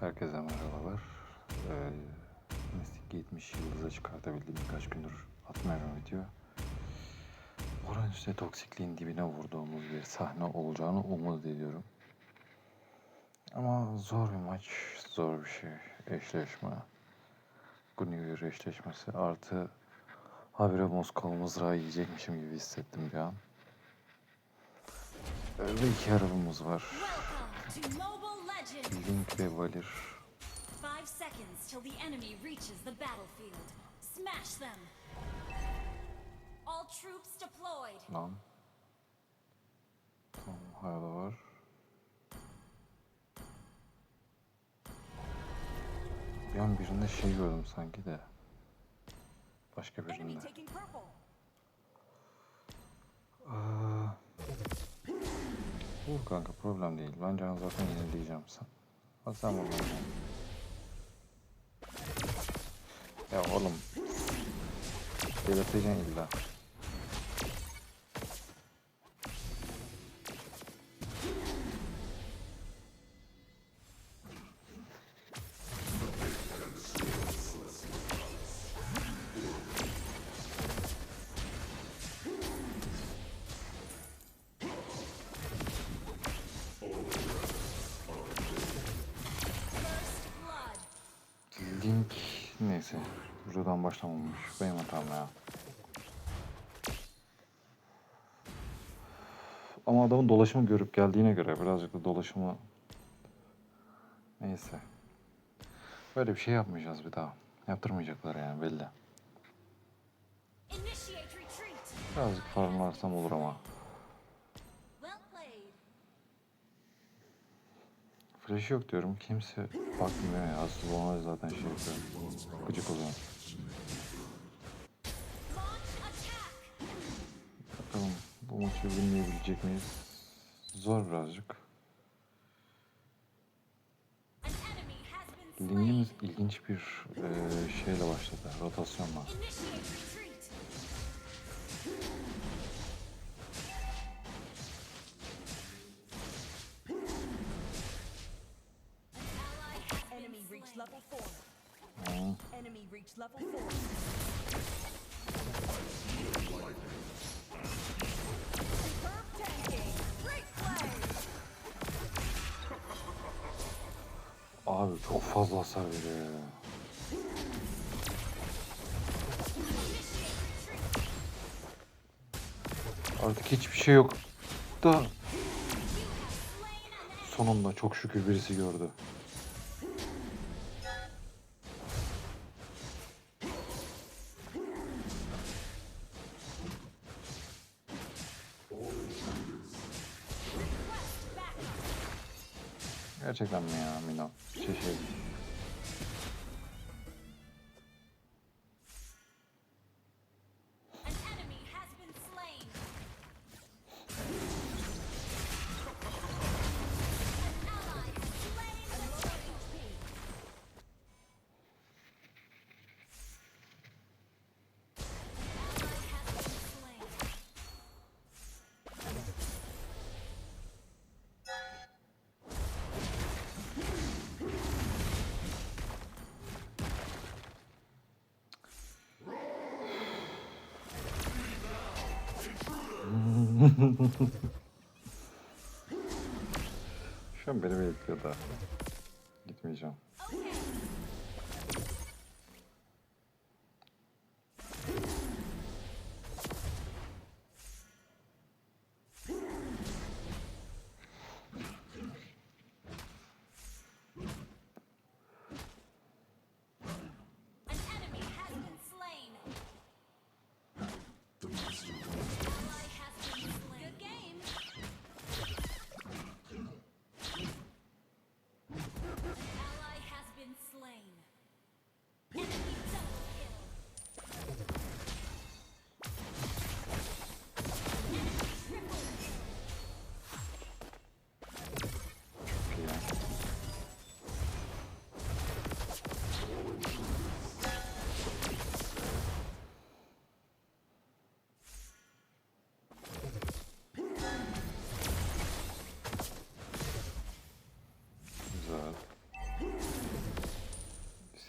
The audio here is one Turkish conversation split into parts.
Herkese merhabalar. Ee, Mystic 70 yıldıza çıkartabildiğim birkaç gündür atmayan video. Orange toksikliğin dibine vurduğumuz bir sahne olacağını umut ediyorum. Ama zor bir maç, zor bir şey. Eşleşme. Guinevere eşleşmesi artı habire Moskova mızrağı yiyecekmişim gibi hissettim bir an. Ee, Ve iki arabamız var. Link ve Valir. Five seconds till the enemy reaches the battlefield. Smash them! All troops deployed! Lan. Tamam hala var. Bir an birinde şey gördüm sanki de. Başka birinde. Aa, Vur kanka problem değil. Ben canı zaten yenileyeceğim sen. Hadi sen vur. Ya oğlum. Delirteceksin illa. Neyse. Buradan başlamamış. Benim hatam ya. Ama adamın dolaşımı görüp geldiğine göre birazcık da dolaşımı neyse. Böyle bir şey yapmayacağız bir daha. Yaptırmayacaklar yani belli. Birazcık farmlarsam olur ama. Flash yok diyorum. Kimse bakmıyor ya. Asıl ona zaten şey yapıyor. Gıcık oluyor. Launch attack! Bakalım bu maçı winleyebilecek miyiz? Zor birazcık. Linkimiz ilginç bir e, şeyle başladı. Rotasyonla. Enemy reach level four. Superb tanking. Great play. Abi çok fazla hasar veriyor. Artık hiçbir şey yok. Da sonunda çok şükür birisi gördü. Gerçekten mi ya Şu an beni bekliyor da.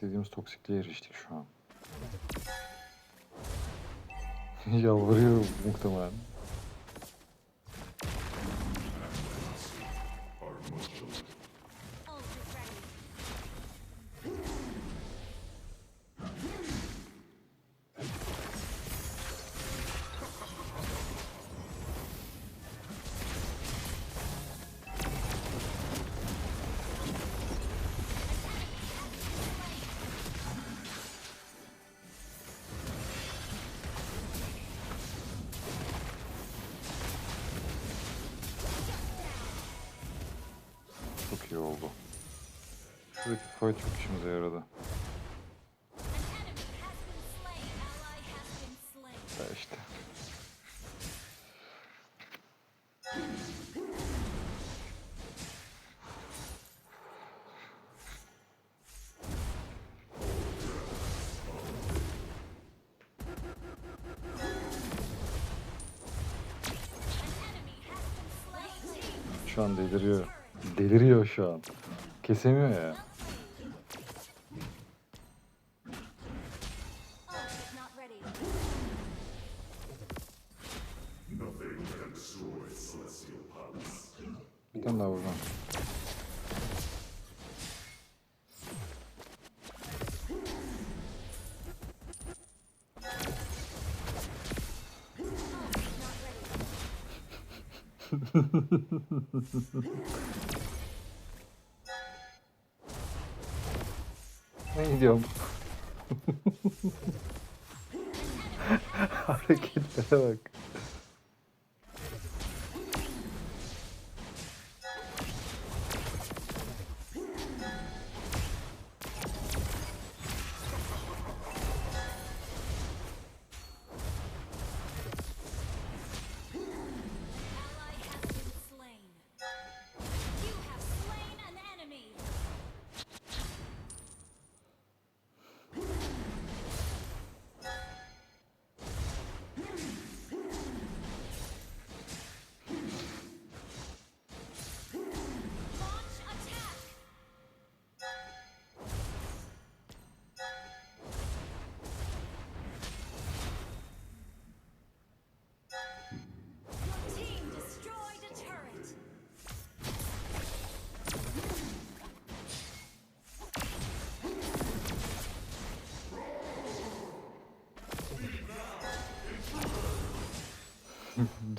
İstediğimiz toksikliğe eriştik şu an. Yalvarıyor muhtemelen. Fight çok işimize yaradı. Ya işte. Şu an deliriyor. Deliriyor şu an. Kesemiyor ya. Ne gidiyorum? Hareketlere bak.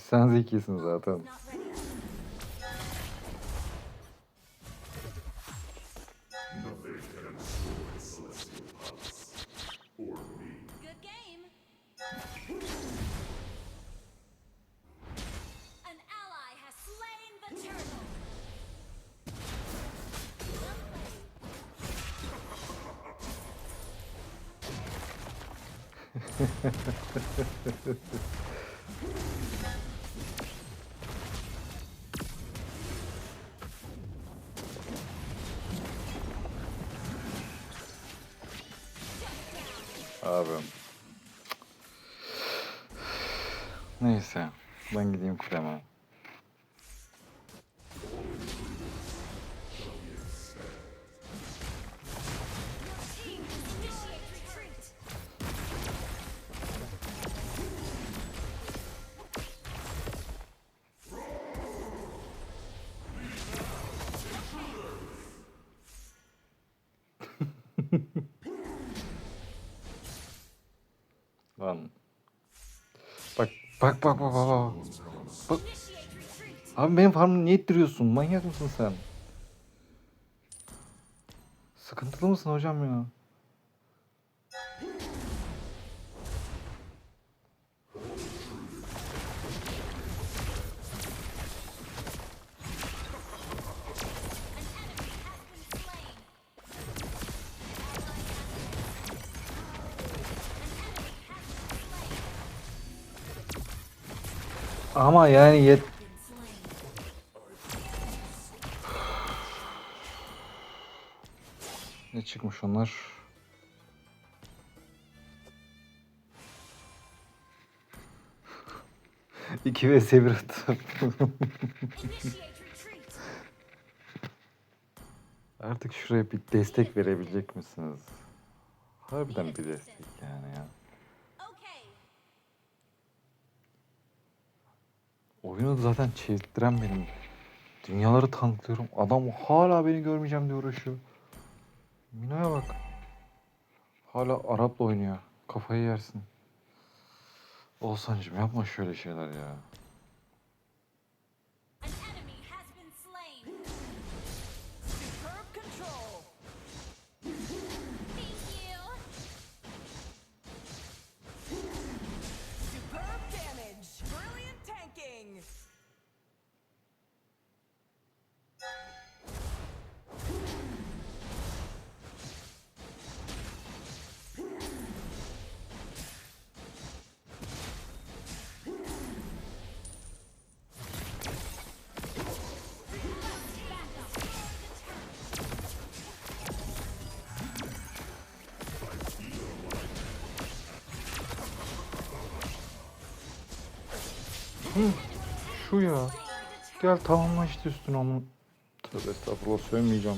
Sen zekisin zaten. Bak bak bak bak bak. bak. Abi benim farmımı niye ittiriyorsun? Manyak mısın sen? Sıkıntılı mısın hocam ya? Ama yani yet... Ne çıkmış onlar? İki vs 1 attım. Initiate retreat. Artık şuraya bir destek verebilecek misiniz? Harbiden bir destek yani ya. Oyunu zaten çevirttiren benim. Dünyaları tanklıyorum. Adam hala beni görmeyeceğim diye uğraşıyor. Mino'ya bak. Hala Arap'la oynuyor. Kafayı yersin. Oğuzhan'cım yapma şöyle şeyler ya. Şu ya. Gel tamamla işte üstüne onu. Tövbe estağfurullah sövmeyeceğim.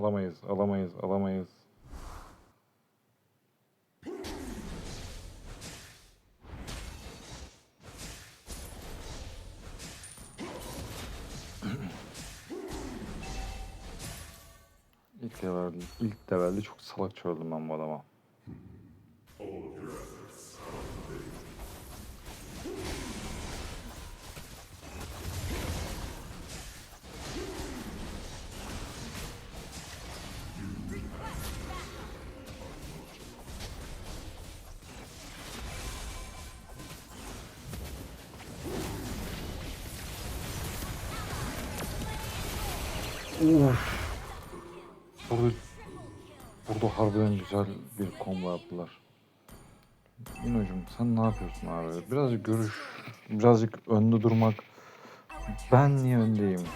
Alamayız, alamayız, alamayız. İlk levelde, ilk levelde çok salak çöldüm ben bu adama. Burada, burada harbiden güzel bir combo yaptılar. Mino'cum sen ne yapıyorsun abi? Birazcık görüş, birazcık önde durmak. Ben niye öndeyim?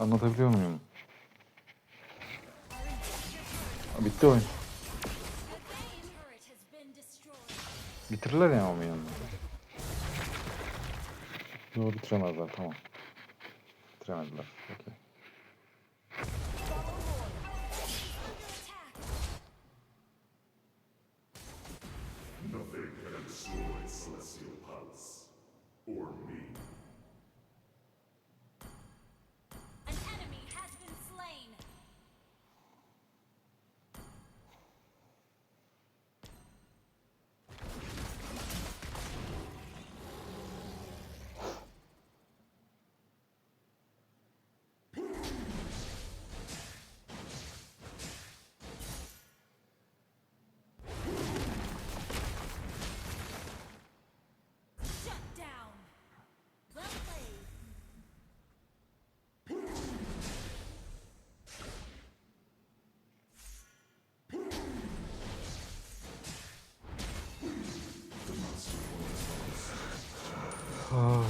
Anlatabiliyor muyum? Bitti oyun. Bitirirler ya ama yanında. Yok bitiremezler tamam. Bitiremediler. Okey. An Ay ay.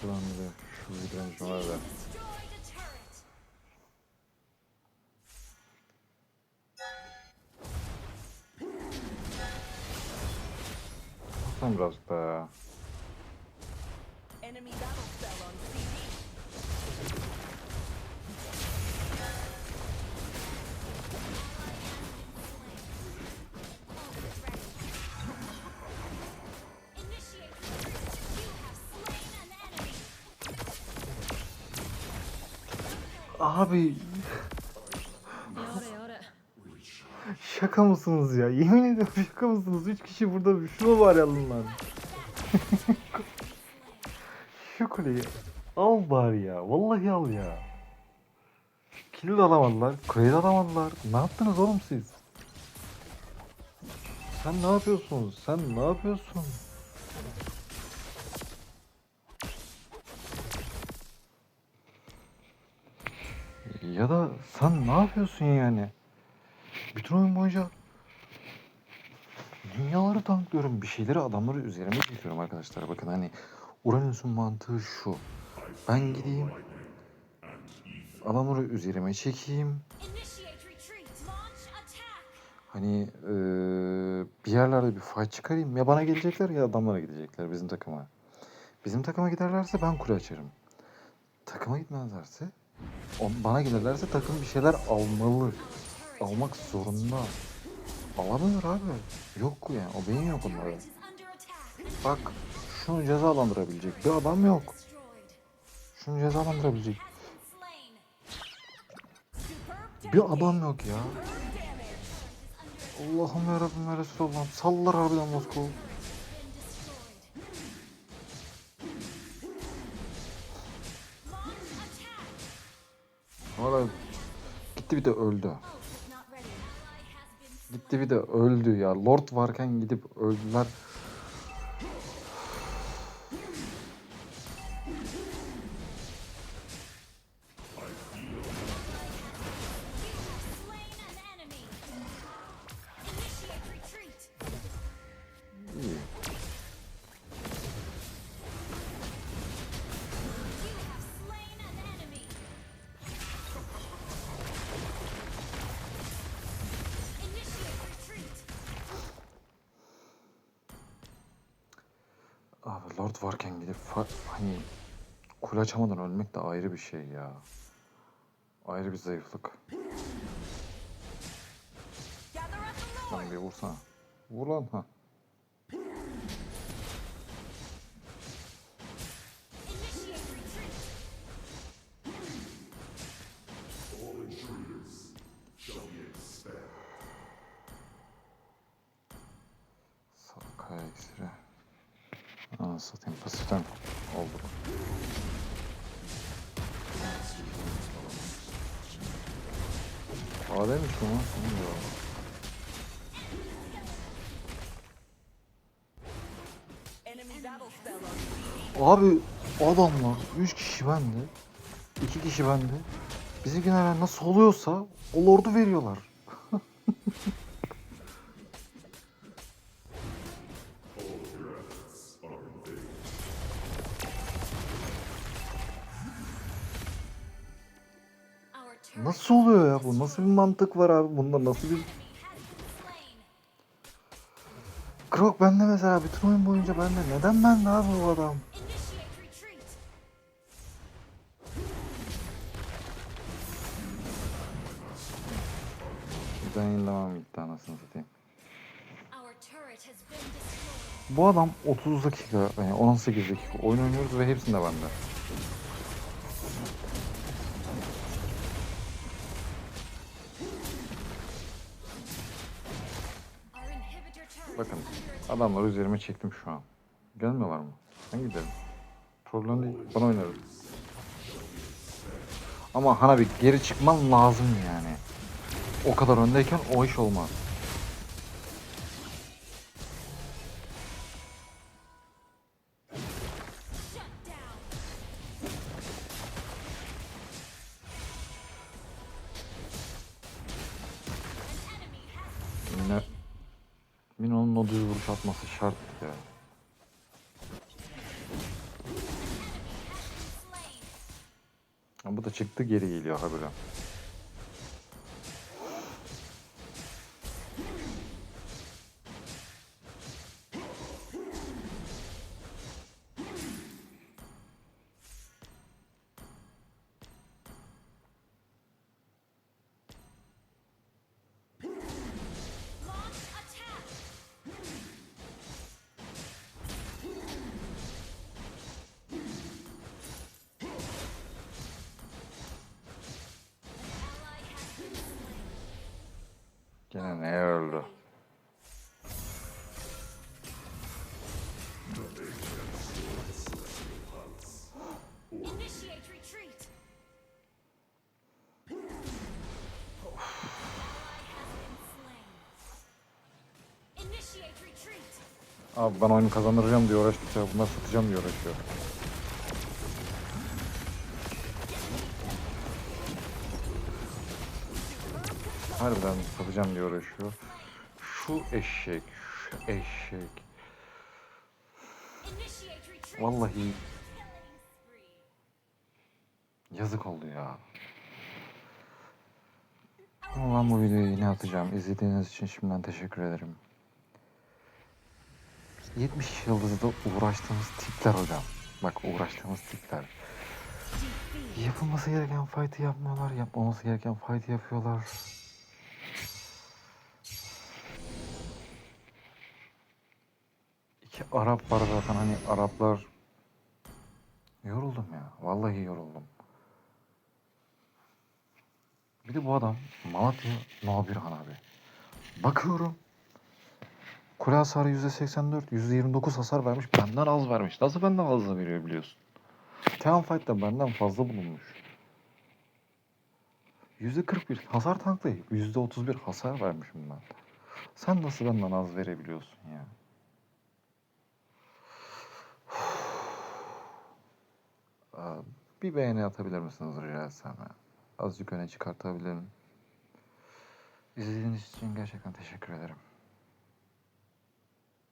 Şuradan bir de şu videonun var da. Destroyed a turret. Baksana birazcık daha Abi Şaka mısınız ya? Yemin ediyorum şaka mısınız? Üç kişi burada şunu var ya lan. Şu kuleyi al bari ya. Vallahi al ya. Kill de alamadılar. Kuleyi de alamadılar. Ne yaptınız oğlum siz? Sen ne yapıyorsun? Sen ne yapıyorsun? Ya da sen ne yapıyorsun yani? Bütün oyun boyunca dünyaları tanklıyorum. Bir şeyleri adamları üzerime çekiyorum arkadaşlar. Bakın hani Uranüs'ün mantığı şu. Ben gideyim. Adamları üzerime çekeyim. Hani eee, bir yerlerde bir fight çıkarayım. Ya bana gelecekler ya adamlara gidecekler bizim takıma. Bizim takıma giderlerse ben kule açarım. Takıma gitmezlerse bana gelirlerse takım bir şeyler almalı. Almak zorunda. Alamıyor abi. Yok yani. O beyin yok attack. Bak şunu cezalandırabilecek bir adam yok. Şunu cezalandırabilecek bir adam yok ya. Allah'ım yarabbim ya Resulallah. Sallar harbiden Moskova. Hala gitti bir de öldü. Gitti bir de öldü ya. Lord varken gidip öldüler. Abi Lord varken gidip hani kule açamadan ölmek de ayrı bir şey ya. Ayrı bir zayıflık. Lan bir vursana. Vur lan ha. Ademmiş bu lan. Abi adamlar 3 kişi bende. 2 kişi bende. Bizimkiler nasıl oluyorsa o lordu veriyorlar. Nasıl bir mantık var abi? Bunda nasıl bir... Krok bende mesela bütün oyun boyunca bende. Neden bende abi bu adam? Ben yenilemem gitti anasını satayım. Bu adam 30 dakika, yani 18 dakika oyun oynuyoruz ve hepsinde bende. Adamları üzerime çektim şu an. Gelmiyorlar mı? Ben giderim. Problem değil. Ben oynarım. Ama bir geri çıkman lazım yani. O kadar öndeyken o iş olmaz. Mino'nun o düz vuruş atması şart ya. Ama bu da çıktı geri geliyor habire. Slain. Initiate retreat. Abi ben oyunu kazandıracağım diye uğraştıkça bunlar satacağım diye uğraşıyor. Harbiden satacağım diye uğraşıyor. Şu eşek, şu eşek. Vallahi yazık oldu ya. Ama ben bu videoyu yine atacağım. İzlediğiniz için şimdiden teşekkür ederim. 70 yıldızda uğraştığımız tipler hocam. Bak uğraştığımız tipler. Yapılması gereken fight'ı yapmıyorlar. Yapmaması gereken fight'ı yapıyorlar. İki Arap var zaten hani Araplar yoruldum ya. Vallahi yoruldum. Bir de bu adam Malatya Nabirhan abi. Bakıyorum. Kule hasarı %84, %29 hasar vermiş. Benden az vermiş. Nasıl benden az veriyor biliyorsun? Team Fight da benden fazla bulunmuş. %41 hasar tanklayıp %31 hasar vermişim ben. Sen nasıl benden az verebiliyorsun ya? Aa, Bir beğeni atabilir misiniz rica etsem? Azıcık öne çıkartabilirim. İzlediğiniz için gerçekten teşekkür ederim.